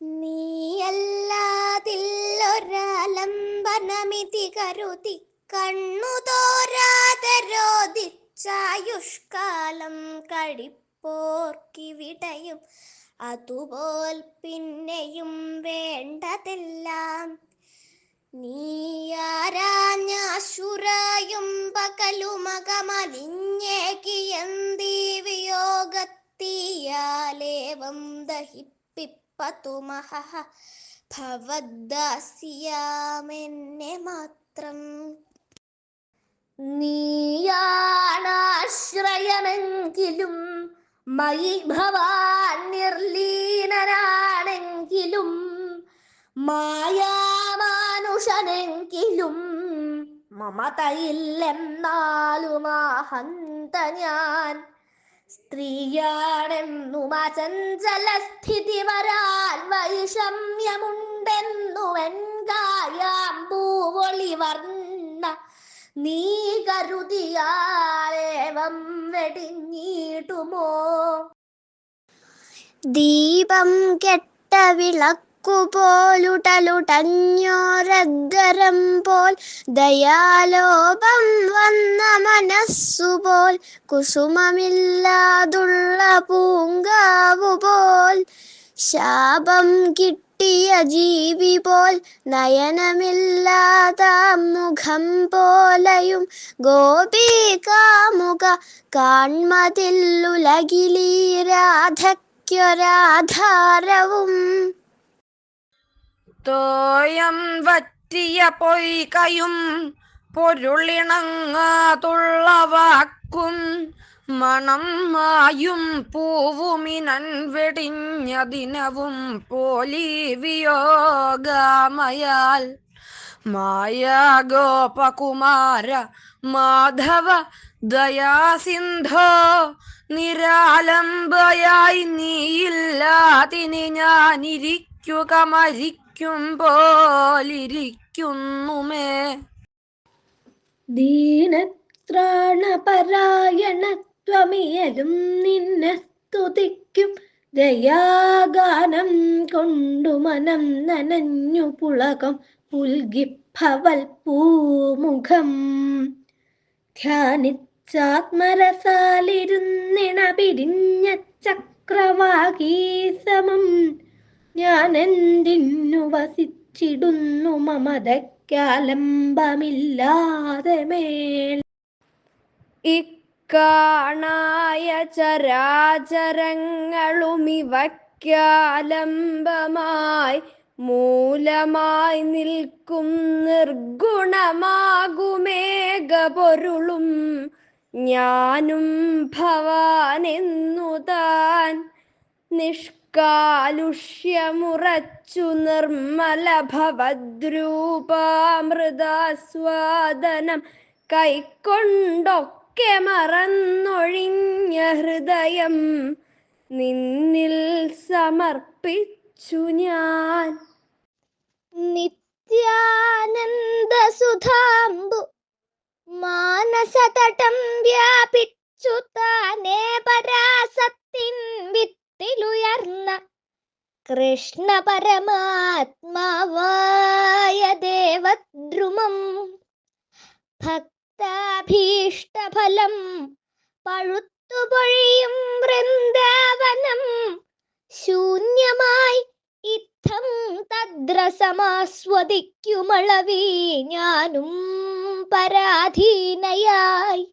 നീയല്ലാതില്ലൊരാലംബനമിതി കരുതി കണ്ണുതോരാതെ രോധിച്ചായുഷ്കാലം കഴിപ്പോർക്കിവിടയും അതുപോൽ പിന്നെയും വേണ്ടതെല്ലാം നീയാരാഞ്ഞാശുരായും പകലുമകമലിഞ്ഞേകിയന്തീ വിയോഗത്തിയാലേവം ദഹിപ്പിപ്പതു മഹ ഭവദ്ദാസ്യാമെന്നെ മാത്രം. നീയാണാശ്രയമെങ്കിലും മയി ഭവാൻ നിർലീനനാണെങ്കിലും മായാമാനുഷനെങ്കിലും മമതയില്ലെന്നാലും ആഹന്ത ഞാൻ സ്ത്രീയാണെന്നും അചഞ്ചല സ്ഥിതി വരാൻ വൈഷമ്യമുണ്ടെന്നു വെൺകായാമ്പൂവൊളി വർണ നീ കരുതിയാലേവം വെടിഞ്ഞിടുമോ? ദീപം കെട്ട വിളക്കുപോലുടലുടഞ്ഞോരഗരം പോൽ ദയാലോപം വന്ന മനസ്സുപോൽ കുസുമമില്ലാതുള്ള പൂങ്കാവു പോൽ ശാപം കിട്ടിയ ജീവി പോൽ നയനമില്ലാത്ത മുഖം പോലെയും ഗോപികാമുക കാൺമതില്ലുലകിലീ രാധയ്ക്കൊരാധാരവും തോയം വറ്റിയ പൊയ്കയും പൊരുളിണങ്ങാതുള്ള വാക്കും മണം മായും പൂവുമിനൻ വെടിഞ്ഞ ദിനവും പോലി വിയോഗമയാൽ മായാഗോപകുമാര മാധവ ദയാസിന്ധോ നിരാലംബയായി നീയില്ലാതിന് ഞാനിരിക്കുക മരിക്കും. പോലിരിക്കുന്നുമേ ദീനത്രാണപരായണത്വമിയലും നിന്നെ സ്തുതിക്കും. ദയാഗാനം കൊണ്ടു മനം നനഞ്ഞു പുളകം പുൽകിഭവൽ പൂമുഖം. ധ്യാനിച്ചാത്മരസാലിരുന്നിണ പിരിഞ്ഞ ചക്രവാകീ എന്തിനു വസിച്ചിടുന്നു മമതയ്ക്കാലംബമില്ലാതെ മേൽ. ഇക്കാണായ ചരാചരങ്ങളുമിവയ്ക്കാലംബമായി മൂലമായി നിൽക്കും നിർഗുണമാകുമേകപൊരുളും ഞാനും ഭവാനെന്നു താൻ നിഷ്കാലുഷ്യമുറച്ചു നിർമ്മല ഭവദ്രൂപാമൃതാസ്വാദനം. കൈക്കൊണ്ടൊക്കെ മറന്നൊഴിഞ്ഞ ഹൃദയം നിന്നിൽ സമർപ്പിച്ചു ഞാൻ. നിത്യാനന്ദ സുധാംബു മാനസതടം വ്യാപിച്ചു താനേ പരാസത്തിൻ കൃഷ്ണ പരമാത്മാവായ ദേവദ്രുമം ഭക്താഭീഷ്ടഫലം പഴുത്തുപൊഴിയും വൃന്ദാവനം ശൂന്യമായി ഇത്തം തദ്രസമാസ്വദിക്കുമളവി ഞാനും പരാധീനയായി.